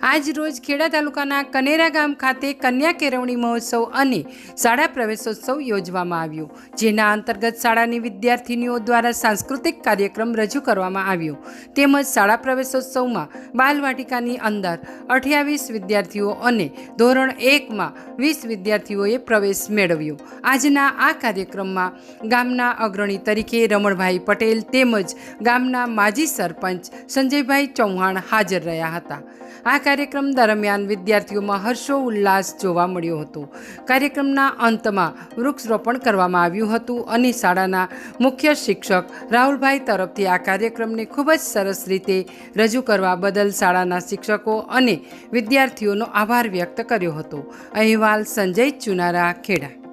આજ રોજ ખેડા તાલુકાના કનેરા ગામ ખાતે કન્યા કેળવણી મહોત્સવ અને શાળા પ્રવેશોત્સવ યોજવામાં આવ્યો, જેના અંતર્ગત શાળાની વિદ્યાર્થીનીઓ દ્વારા સાંસ્કૃતિક કાર્યક્રમ રજૂ કરવામાં આવ્યો. તેમજ શાળા પ્રવેશોત્સવમાં બાલવાટિકાની અંદર અઠ્યાવીસ વિદ્યાર્થીઓ અને ધોરણ એકમાં વીસ વિદ્યાર્થીઓએ પ્રવેશ મેળવ્યો. આજના આ કાર્યક્રમમાં ગામના અગ્રણી તરીકે રમણભાઈ પટેલ તેમજ ગામના માજી સરપંચ સંજયભાઈ ચૌહાણ હાજર રહ્યા હતા. આ કાર્યક્રમ દરમિયાન વિદ્યાર્થીઓમાં હર્ષો ઉલ્લાસ જોવા મળ્યો હતો. કાર્યક્રમના અંતમાં વૃક્ષરોપણ કરવામાં આવ્યું હતું અને શાળાના મુખ્ય શિક્ષક રાહુલભાઈ તરફથી આ કાર્યક્રમને ખૂબ જ સરસ રીતે રજૂ કરવા બદલ શાળાના શિક્ષકો અને વિદ્યાર્થીઓનો આભાર વ્યક્ત કર્યો હતો. અહેવાલ સંજય ચુનારા, ખેડા.